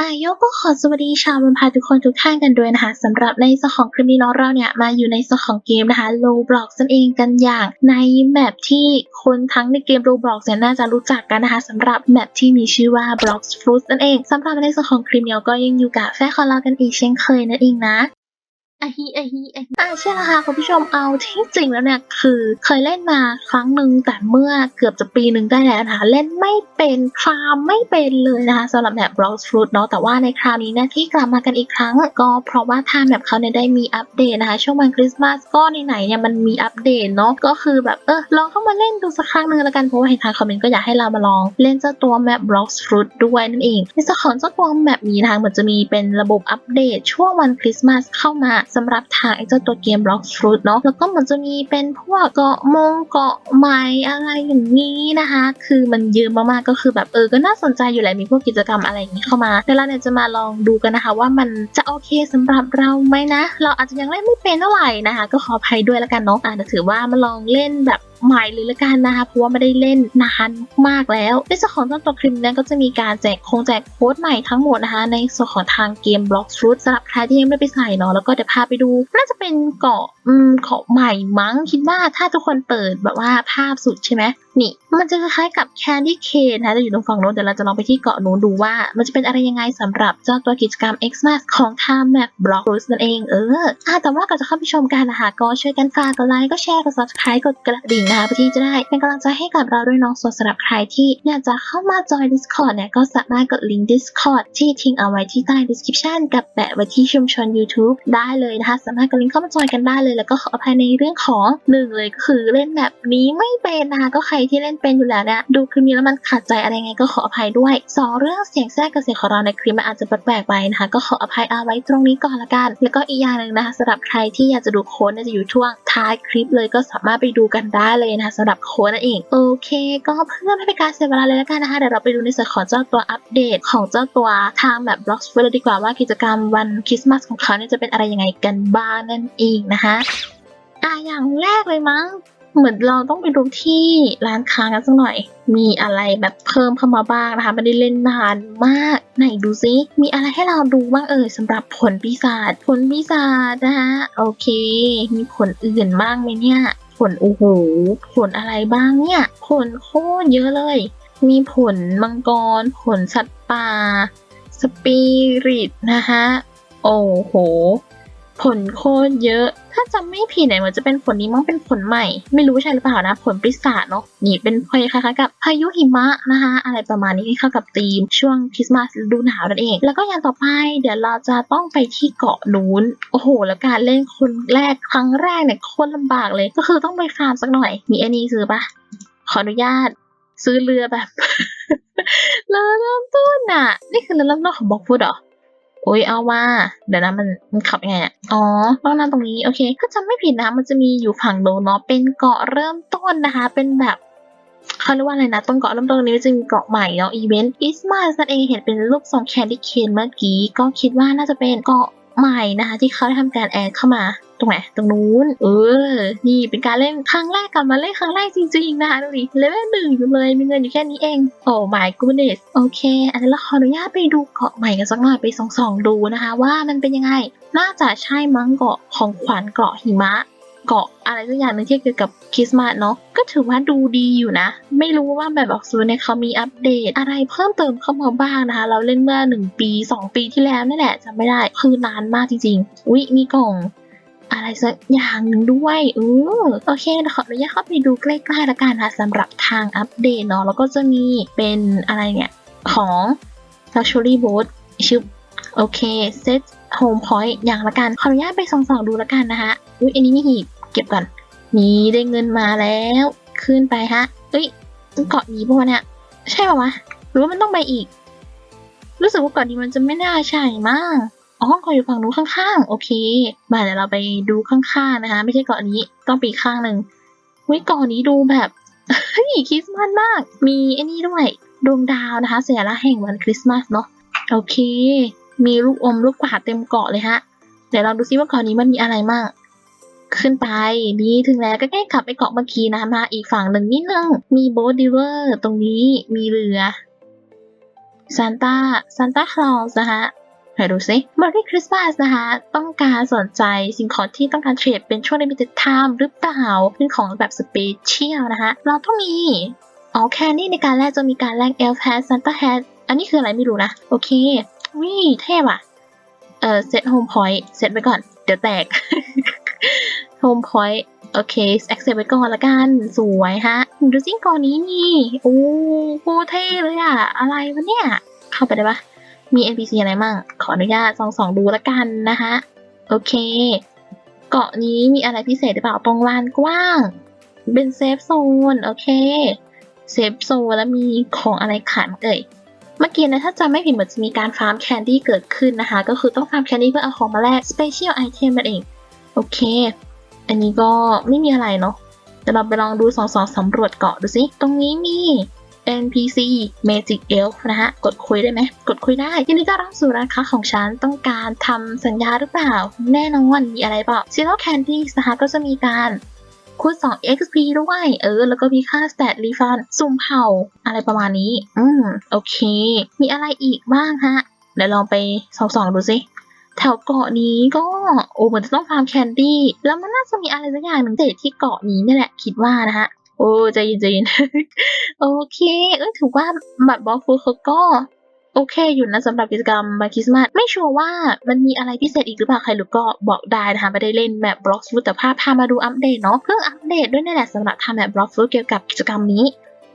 อายกก็ขอสวัสดีชาวมันพาทุกคนทุกท่านกันด้วยนะคะสำหรับในส่วนของคลิปนี้เนาะเราเนี่ยมาอยู่ในส่วนของเกมนะคะโลบล็อกนั่นเองกันอย่างในแมปที่คนทั้งในเกมโลบล็อกเนี่ยน่าจะรู้จักกันนะคะสำหรับแมปที่มีชื่อว่า Blox Fruit นั่นเองสำหรับในส่วนของคลิปนี้ก็ยังอยู่กับแฟนของเรากันอีกเช่นเคยนั่นเองนะ อะฮิอะฮิอะฮิอ่าใช่แล้วค่ะคุณผู้ชมเอาที่จริงแล้วเนี่ยคือเคยเล่นมาครั้งหนึ่งแต่เมื่อเกือบจะปีหนึ่งได้แล้วนะคะเล่นไม่เป็นครามไม่เป็นเลยนะคะสำหรับแบบ b r o w s Fruit เนาะแต่ว่าในคราวนี้เนี่ยที่กลับมากันอีกครั้ง ก็เพราะว่าทางแบบเขาเนี่ยได้มีอัปเดตนะคะช่วงวันคริสต์มาสก็ไหนๆเนี่ยมันมีอัปเดตเนาะก็คือแบบเออลองเข้ามาเล่นดูสักครั้งหนึ่งแล้วกันเพราะว่าเห็นทางคอมเมนต์ก็อยากให้เรามาลองเล่นเจ้าตัวแมป b r o w s Fruit ด้วยนั่นเองในส่วนของเจ้าตัวแมปนี้นะคะเหมือนจะมีเป็นระบบอัปเดตช่วงวันคริสต์มาสเข้ามาสำหรับทางไอ้เจ้าตัวเกมบล็อกฟรุตเนาะแล้วก็เหมือนจะมีเป็นพวกเกาะมงเกาะไม้อะไรอย่างนี้นะคะ คือมันเยอะมากๆก็คือแบบเออก็น่าสนใจอยู่แหละมีพวกกิจกรรมอะไรอย่างนี้เข้ามาแต่เราเนี่ยจะมาลองดูกันนะคะว่ามันจะโอเคสำหรับเราไหมนะ เราอาจจะยังเล่นไม่เป็นเท่าไหร่นะคะ ก็ขออภัยด้วยแล้วกันเนาะอาจจะถือว่ามาลองเล่นแบบ ใหม่เลยละกันนะคะ เพราะว่าไม่ได้เล่นนานมากแล้วในส่วนของต้นตัวคลิปนี้ก็จะมีการแจกคงแจกโค้ดใหม่ทั้งหมดนะคะ ในส่วนของทางเกม Blox Fruit สำหรับใครที่ยังไม่ได้ไปใส่เนาะแล้วก็เดี๋ยวพาไปดู น่าจะเป็นเกาะอืมเกาะใหม่มั้งคิดว่าถ้าทุกคนเปิดแบบว่าภาพสุดใช่ไหมนี่ มันจะคล้ายๆกับ Candy Cane นะคะจะอยู่ตรงฝั่งโน้นเดี๋ยวเราจะลองไปที่เกาะโน้นดูว่า มันจะเป็นอะไรยังไงสำหรับเจ้าตัวกิจกรรม Xmas ของทาง Map Block Fruit นั่นเองเอออะแต่ว่าก่อนจะเข้าไปชมกันนะคะก็ช่วยกันฝากกดไลค์ก็แชร์กด subscribe กดกระดิ่งนะคะเพื่อที่จะได้เป็นกำลังใจให้กับเราด้วยน้องส่วนสำหรับใครที่อยากจะเข้ามาจอย Discord เนี่ยก็สามารถกดลิงก์ Discord ที่ทิ้งเอาไว้ที่ใต้ description กับแปะไว้ที่ชุมชน YouTube ได้เลยนะคะสามารถกดลิงก์เข้ามาจอยกันได้เลย แล้วก็ขออภัยในเรื่องของหนึ่งเลยก็คือเล่นแบบนี้ไม่เป็นนะคะก็ใครที่เล่นเป็นอยู่แล้วเนี่ยดูคลิปนี้แล้วมันขัดใจอะไรไงก็ขออภัยด้วยสองเรื่องเสียงแทรกกับเสียงของเราในคลิปมันอาจจะแปลกๆไปนะคะ ก็ขออภัยเอาไว้ตรงนี้ก่อนละกัน แล้วก็อีกอย่างหนึ่งนะคะสำหรับใครที่อยากจะดูโค้ดเนี่ยจะอยู่ช่วงท้ายคลิปเลยก็สามารถไปดูกันได้เลยนะคะสำหรับโค้ดนั่นเองโอเค ก็เพื่อไม่เป็นการเสียเวลาเลยล้วกันนะคะเดี๋ยวเราไปดูในส่วนของเจ้าตัวอัปเดตของเจ้าตัวทางแบบบล็อกเฟอร์ดีกว่าว่ากิจกรรมวันคริสต์มาสของเขาเนี่ยจะเป็นอะไรยังไงกันบ้างนั่นเองนะคะอะอย่างแรกเลยมั้ง เหมือนเราต้องไปดูที่ร้านค้ากันสักหน่อย มีอะไรแบบเพิ่มเข้ามาบ้างนะคะ ไม่ได้เล่นนานมาก ไหนดูซิมีอะไรให้เราดูบ้างเอ่ยสำหรับผลปีศาจผลปีศาจนะคะโอเค มีผลอื่นบ้างไหมเนี่ย ผลโอ้โหผลอะไรบ้างเนี่ย ผลโคตรเยอะเลย มีผลมังกร ผลสัตว์ป่า สปิริตนะคะโอ้โห ผลโคตรเยอะ ถ้าจำไม่ผิดเนี่ยเหมือนจะเป็นผลนี้มั้งเป็นผลใหม่ ไม่รู้ใช่หรือเปล่านะ ผลปีศาจเนาะนี่เป็นพคล้ายๆกับพายุหิมะนะคะอะไรประมาณนี้ที่เข้ากับธีมช่วงคริสต์มาสฤดูหนาวนั่นเอง แล้วก็อย่างต่อไปเดี๋ยวเราจะต้องไปที่เกาะนู้น โอ้โห แล้วการเล่นคนแรกครั้งแรกเนี่ยโคตรลำบากเลย ก็คือต้องไปฟาร์มสักหน่อย มีอันนี้ซื้อปะขออนุญาต ซื้อเรือแบบเรือเริ่มต้นอะ นี่คือเรือเริ่มต้นของบอกฟูดเหรอ อ้ยเอาว่า เดี๋ยวนะมันมันขับยังไงอะอ๋อต้องนั่งตรงนี้โอเคถ้าจำไม่ผิดนะมันจะมีอยู่ฝั่งโดนเนาะเป็นเกาะเริ่มต้นนะคะ เป็นแบบเขาเรียกว่าอะไรนะต้นเกาะเริ่มต้นนี้จะมีเกาะใหม่เนาะอีเวนต์อิสมานั่นเองเห็นเป็นรูปทรงแคนดี้เคนเมื่อกี้ก็คิดว่าน่าจะเป็นเกาะ ใหม่นะคะ ที่เขาได้ทำการแอดเข้ามาตรงไหนตรงนู้น เออ นี่เป็นการเล่นครั้งแรกกลับมาเล่นครั้งแรกจริงๆนะคะดูดิเลเวลหนึ่งอยู่เลยมีเงินอยู่แค่นี้เองโอ้ my goodness โอเคอันนี้เราขออนุญาตไปดูเกาะใหม่กันสักหน่อยไปส่องๆดูนะคะ ว่ามันเป็นยังไงน่าจะใช่มั้งเกาะของขวัญเกาะหิมะ เกาะอะไรสักอย่างหนึ่งที่เกี่ยวกับคริสต์มาสเนาะก็ถือว่าดูดีอยู่นะ ไม่รู้ว่าแบบบอกซูเนี่ยเขามีอัปเดต อะไรเพิ่มเติมเข้ามาบ้างนะคะ เราเล่นเมื่อหนึ่งปีสองปีที่แล้วนี่แหละจำไม่ได้คือนานมากจริงๆอุ๊ยมีกล่องอะไรสักอย่างหนึ่งด้วยเออโอเคเขออนุญาตเข้าไปดูใกล้ๆละกันนะสำหรับทางอัปเดตเนาะแล้วก็จะมีเป็นอะไรเนี่ย ของ Luxury Boat ชื่อโอเค Set Home Point อย่างละกัน ขออนุญาตไปส่องๆดูละกันนะคะอุ๊ยอันนี้มีหีบ เก็บก่อน นี่ได้เงินมาแล้ว ขึ้นไปฮะเอ้ยเกาะนี้ปะวะเนี่ยใช่ปะวะหรือว่ามันต้องไปอีก รู้สึกว่าเกาะนี้มันจะไม่น่าใช่มากอ๋อเกาะอยู่ฝั่งนู้นข้างๆ โอเค มาเดี๋ยวเราไปดูข้างๆนะคะ ไม่ใช่เกาะนี้ต้องปีกข้างหนึ่งวิเกาะนี้ดูแบบเฮ้ยคริสต์มาสมาก มีไอ้นี่ด้วยดวงดาวนะคะสัญลักษณ์แห่งวันคริสต์มาสเนาะโอเค มีลูกอมลูกกวาดเต็มเกาะเลยฮะ เดี๋ยวเราดูซิว่าเกาะนี้มันมีอะไรมั่ง ขึ้นไป นี่ถึงแล้วก็ใกล้ขับไปเกาะเมื่อกี้นะมาอีกฝั่งหนึ่งนิดนึง มีโบ๊ทดิเวอร์ตรงนี้มีเรือซานต้าซานต้าคลอสนะคะไหนดูสิ Merry Christmas นะคะ ต้องการสนใจสิ่งของที่ต้องการเทรดเป็นช่วง limited time หรือเปล่าเป็นของแบบสเปเชียลนะคะ เราต้องมีอ๋อแคนนี่ในการแรกจะมีการแลก Elf Hat Santa Hat อันนี้คืออะไรไม่รู้นะ โอเควิ่เท่ว่ะเออเซตโฮมพอยต์เซตไว้ก่อน เดี๋ยวแตก โฮมพอยต์โอเค accept ไว้ก่อนละกัน สวยฮะ ดูซิ่งก่อนนี้นี่ โอ้โหเท่เลยอะอะไรวะเนี่ย เข้าไปได้ปะมี NPC อะไรมั่ง ขออนุญาตส่องสองๆดูละกันนะคะโอเค เกาะนี้มีอะไรพิเศษหรือเปล่าตรงลานกว้าง เป็นเซฟโซน โอเค เซฟโซนแล้วมีของอะไรขายมั้งเอ่ยเมื่อกี้นะถ้าจำไม่ผิดเหมือนจะมีการฟาร์มแคนดี้เกิดขึ้นนะคะ ก็คือต้องฟาร์มแคนดี้เพื่อเอาของมาแลกสเปเชียลไอเทมนั่นเอง โอเค อันนี้ก็ไม่มีอะไรเนาะเดี๋ยวเราไปลองดูสองสองสำรวจเกาะดูสิ ตรงนี้มี NPC Magic Elf นะฮะ กดคุยได้ไหม กดคุยได้ยินดีต้อนรับสู่ร้านค้าของฉัน ต้องการทำสัญญาหรือเปล่า แน่นอน มีอะไรเปล่า Zero Candies นะคะก็จะมีการคูณ2 XP ด้วย เออ แล้วก็มีค่า Stat Refund สุ่มเผา อะไรประมาณนี้ อืม โอเค มีอะไรอีกบ้างฮะ เดี๋ยวลองไปส่องๆดูสิ แถวเกาะนี้ก็โอ้เหมือนจะต้องฟาร์มแคนดี้แล้วมันน่าจะมีอะไรสักอย่างหนึ่งเด็ดที่เกาะนี้นี่แหละคิดว่านะฮะโอ้ใจเย็นใจเย็นโอเค เอ้ยถือว่าบัตรบล็อกฟูเขาก็โอเคอยู่นะสำหรับกิจกรรมวันคริสต์มาสไม่ชัวร์ว่ามันมีอะไรพิเศษอีกหรือเปล่าใครหรู้ก็บอกได้นะคะไม่ได้เล่นแบบบล็อกฟูแต่ภาพพามาดูอัปเดตเนาะเพิ่งอัปเดตด้วยนี่แหละสำหรับทำแบบบล็อกฟูเกี่ยวกับกิจกรรมนี้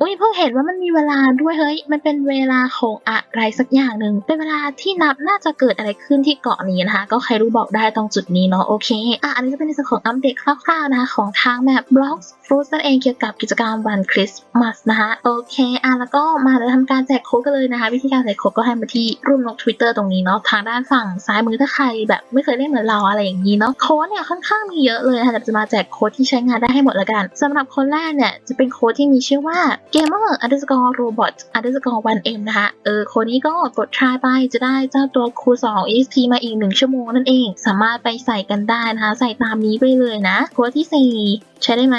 อุ้ยเพิ่งเห็นว่ามันมีเวลาด้วยเฮ้ย มันเป็นเวลาของอะไรสักอย่างหนึ่งเป็นเวลาที่นับน่าจะเกิดอะไรขึ้นที่เกาะนี้นะคะ ก็ใครรู้บอกได้ตรงจุดนี้เนาะโอเคอะอันนี้จะเป็นในส่วนของอัปเดตคร่าวๆนะคะของทางแบบบล็อกฟรุตนั่นเองเกี่ยวกับกิจกรรมวันคริสต์มาสนะคะโอเคอะแล้วก็มาเดี๋ยวทำการแจกโค้ดกันเลยนะคะ วิธีการแจกโค้ดก็ให้มาที่รูปนก Twitter ตรงนี้เนาะทางด้านฝั่งซ้ายมือถ้าใครแบบไม่เคยเล่นเหมือนเราอะไรอย่างนี้เนาะโค้ดเนี่ยค่อนข้างมีเยอะเลยนะคะแต่จะมาแจกโค้ดที่ใช้งานได้ให้หมดละกันสำหรับคนแรกเนี่ยจะเป็นโค้ดที่มีชื่อว่า gamer underscore robot underscore 1m นะคะเออค้ดนี้ก็กด try ไปจะได้เจ้าตัวคูณ2 EXP มาอีก 1 ชั่วโมงนั่นเอง สามารถไปใส่กันได้นะคะ ใส่ตามนี้ไปเลยนะโค้ดที่ 4 ใช้ได้ไหม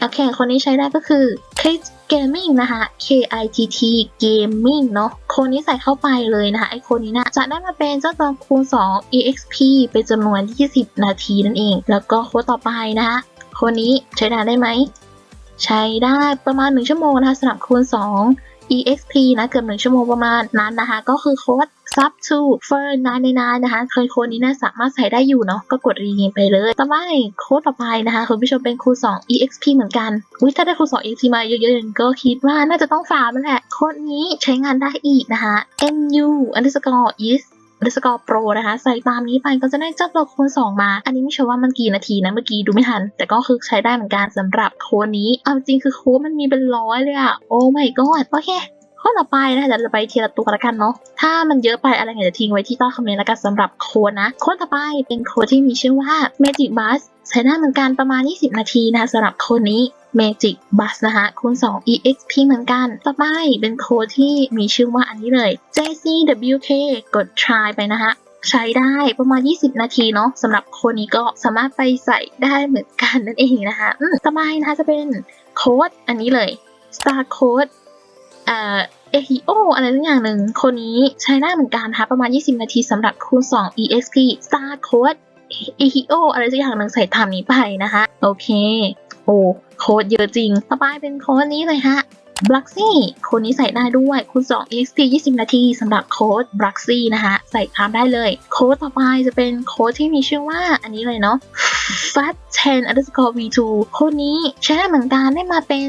โอเค คนนี้ใช้ได้ก็คือ Kit Gaming นะคะ K I T T Gaming เนาะคนนี้ใส่เข้าไปเลยนะคะ ไอคนนี้นะจะได้มาเป็นเจ้าตัวคูณ 2 EXP เป็นจำนวน 20 นาทีนั่นเอง แล้วก็โค้ดต่อไปนะคะคนนี้ใช้ได้ได้ไหม ใช้ได้ประมาณ 1 ชั่วโมงนะคะสำหรับคูณ 2 EXP นะเกือบ1ชั่วโมงประมาณนั้นนะคะ ก็คือโค้ด sub to for 9 9นะคะเคยโค้ดนี้นะสามารถใส่ได้อยู่เนาะก็กดรีเนมไปเลยต่อไปโค้ดต่อไปนะคะคุณผู้ชมเป็นคูณ 2 EXP เหมือนกันอุ้ยถ้าได้คูณ 2 EXP มาเยอะๆก็คิดว่าน่าจะต้องฟาร์มแล้วแหละ โค้ดนี้ใช้งานได้อีกนะคะ mu underscore is underscore pro นะคะ ใส่ตามนี้ไปก็จะได้เจ้าตัวคูณ2 มา อันนี้ไม่ชัวร์ว่ามันกี่นาทีนะเมื่อกี้ดูไม่ทัน แต่ก็คือใช้ได้เหมือนกันสำหรับโค้ดนี้ เอาจริงคือโค้ดมันมีเป็นร้อยเลยอะโอ้ my god โอเค ข้อต่อไปนะคะเดี๋ยวเราไปทีละตัวละกันเนาะถ้ามันเยอะไปอะไรเงี้ยจะทิ้งไว้ที่ใต้คอมเมนต์ล้วกันสำหรับโค้ดนะ โค้ดต่อไปเป็นโค้ดที่มีชื่อว่า Magic Bus ใช้ได้เหมือนกันประมาณ 20 นาทีนะสำหรับโค้ดนี้ Magic Bus นะคะคูณ 2 EXP เหมือนกัน ต่อไปเป็นโค้ดที่มีชื่อว่าอันนี้เลย JCWK กด try ไปนะคะใช้ได้ประมาณ 20 นาทีเนาะสำหรับโค้ดนี้ก็สามารถไปใส่ได้เหมือนกันนั่นเองนะคะต่อไปนะคะจะเป็นโค้ดอันนี้เลย Star Code เอ่อเอฮิโออะไรสักอย่างหนึ่ง คนนี้ใช้ได้เหมือนกันนะคะประมาณ 20 นาทีสำหรับคูณ 2 EXP Star Code เอฮิโออะไรสักอย่างหนึ่งใส่ตามนี้ไปนะคะ โอเค โอ้โค้ดเยอะจริง ต่อไปเป็นโค้ดนี้เลยฮะ b l u x y โค้ดนี้ใส่ได้ด้วยคูณ2 EXP 20 นาทีสำหรับโค้ด b l u x y นะคะใส่ตามได้เลย โค้ดต่อไปจะเป็นโค้ดที่มีชื่อว่าอันนี้เลยเนาะ fat 10 underscore v2 โค้ดนี้ใช้ได้เหมือนกันได้มาเป็น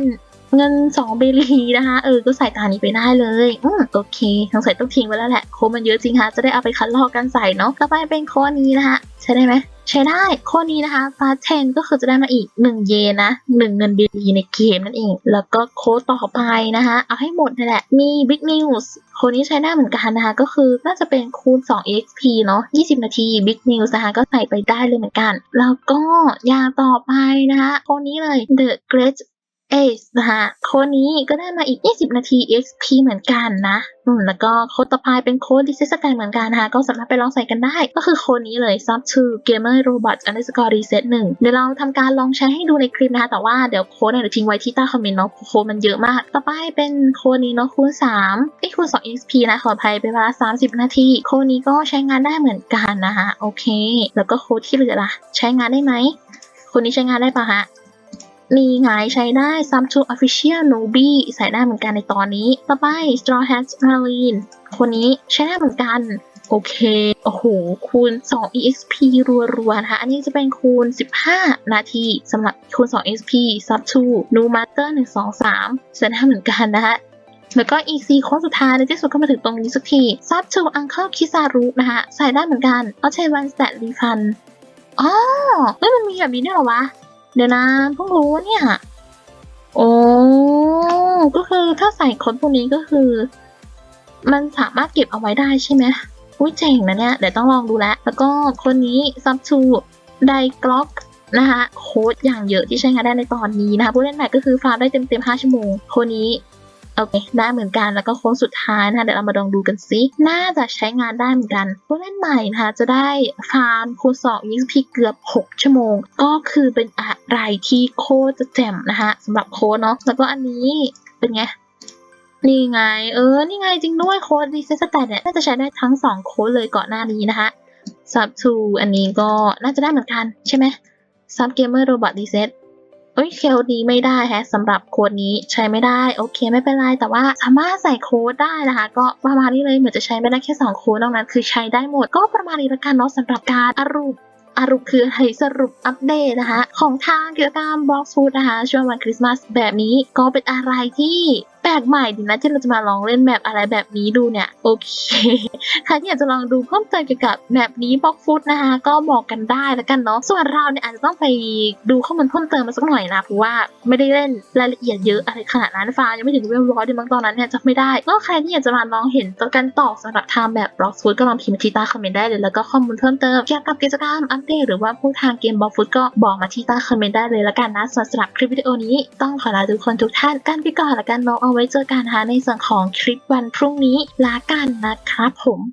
เงิน2เบลีนะคะเออก็ใส่ตานี้ไปได้เลย อืมโอเคสงสัยต้องทิ้งไว้แล้วแหละโค้ดมันเยอะจริงค่ะจะได้เอาไปคัดลอกกันใส่เนาะต่อไปเป็นโค้ดนี้นะคะใช้ได้ไหมใช้ได้โค้ดนี้นะคะ fast 10ก็คือจะได้มาอีก 1 เยนนะ 1 เงินเบลีในเกมนั่นเอง แล้วก็โค้ดต่อไปนะคะ เอาให้หมดนั่นแหละ มี big news โค้ดนี้ใช้ได้เหมือนกันนะคะ ก็คือน่าจะเป็นคูณ 2 exp เนาะ20 นาที big news นะคะ ก็ใส่ไปได้เลยเหมือนกัน แล้วก็อย่างต่อไปนะคะโค้ดนี้เลย the great เอสนะคะโค้ดนี้ก็ได้มาอีก 20 นาที XP เหมือนกันนะอืมแล้วก็โค้ดต่อไปเป็นโค้ด d i s e s t a n เหมือนกันนะคะ ก็สามารถไปลองใส่กันได้ ก็คือโค้ดนี้เลย sub to gamer robot underscore reset 1เดี๋ยวเราทำการลองใช้ให้ดูในคลิปนะคะ แต่ว่าเดี๋ยวโค้ดเนี่ยเดี๋ยวทิ้งไว้ที่ใต้คอมเมนต์เนาะโค้ดมันเยอะมาก ต่อไปเป็นโค้ดนี้เนาะคูณ3ไอ้คูณ2 XP นะขออภัยเป็นเวลา 30 นาที โค้ดนี้ก็ใช้งานได้เหมือนกันนะคะโอเค แล้วก็โค้ดที่เหลือล่ะใช้งานได้ไหมโค้ดนี้ใช้งานได้ปะฮะ นี่ไงใช้ได้ Samsung Official Newbie ใส่ได้เหมือนกันในตอนนี้ ต่อไป Straw Hat Marine คนนี้ใช้ได้เหมือนกัน โอเค โอ้โห คูณ 2 EXP รัวๆ นะคะ อันนี้จะเป็นคูณ 15 นาทีสำหรับคูณ 2 EXP Sub 2 New Master 1 2 3ใช้ได้เหมือนกันนะคะแล้วก็ EC โค้งสุดท้ายในที่สุดก็มาถึงตรงนี้สักที Sub 2 Uncle Kizaru นะคะ ใส่ได้เหมือนกันเอาใช้ One Stat Refund อ๋อเฮ้ยมันมีแบบนี้ด้วยเหรอวะ เดี๋ยวนะเพิ่งรู้ว่าเนี่ย โอ้ก็คือถ้าใส่โค้ดพวกนี้ก็คือ มันสามารถเก็บเอาไว้ได้ใช่ไหมอุ้ยเจ๋งนะเนี่ย เดี๋ยวต้องลองดูแลแล้วก็คนนี้ซับชูไดกล็อกนะคะโค้ดอย่างเยอะที่ใช้งานได้ในตอนนี้นะคะผู้เล่นใหม่ก็คือฟาร์มได้เต็มเต็มๆ5ชั่วโมงคนนี้ โอเค ได้เหมือนกัน แล้วก็โค้งสุดท้ายนะคะเดี๋ยวเรามาลองดูกันซิ น่าจะใช้งานได้เหมือนกันผู้เล่นใหม่นะคะจะได้ฟาร์มคูณ2 EXP เกือบ 6 ชั่วโมง ก็คือเป็นอะไรที่โคตรจะแจ่มนะคะสำหรับโค้ดเนาะ แล้วก็อันนี้เป็นไงนี่ไง เออ นี่ไงจริงด้วยโค้ด Reset Stat เนี่ยน่าจะใช้ได้ทั้ง 2 โค้ดเลยก่อนหน้านี้นะคะ Sub 2อันนี้ก็น่าจะได้เหมือนกันใช่ไหม Sub Gamer Robot Reset เอ้ ยเคลนี้ไม่ได้แฮะสำหรับโค้ดนี้ใช้ไม่ได้โอเคไม่เป็นไรแต่ว่าสามารถใส่โค้ดได้นะคะ ก็ประมาณนี้เลยเหมือนจะใช้ไม่ได้แค่2โค้ดนอกนั้น คือใช้ได้หมดก็ประมาณนี้ละกันเนาะสำหรับการอรุปอรุปคืออะไรสรุปอัปเดตนะคะ ของทางกิจกรรมบล็อกฟูดนะคะ ช่วงวันคริสต์มาสแบบนี้ก็เป็นอะไรที่ แปลกใหม่ดีนะที่เราจะมาลองเล่นแบบอะไรแบบนี้ดูเนี่ย โอเค ใครที่อยากจะลองดูเพิ่มเติมเกี่ยวกับแบบนี้บล็อกฟุตนะคะ ก็บอกกันได้แล้วกันเนาะส่วนเราเนี่ยอาจจะต้องไปดูข้อมูลเพิ่มเติมมาสักหน่อยนะเพราะว่าไม่ได้เล่นรายละเอียดเยอะอะไรขนาดนั้นฟ้ายังไม่ถึงเวลร้อยดือนบางตอนนั้นเนี่ยจะไม่ได้ก็ใครที่อยากจะมาลองเห็นตัวกันต่อสำหรับทำแบบบล็อกฟุตก็ลองพิมพ์ที่ใต้คอมเมนต์ได้เลยแล้วก็ข้อมูลเพิ่มเติมเกี่ยวกับกิจกรรมอัปเดตหรือว่าผู้ทางเกมบล็อกฟุตก็บอกมาที่ใต้คอมเมนต์ได้เลยละกันนะส่วนสำหรับคลิปวิดีโอนี้ต้องขอลาทุกคนทุกท่านกันไปก่อนละกันเนาะไว้เจอกันนะคะในส่วนของคลิปวันพรุ่งนี้ลากันนะครับผม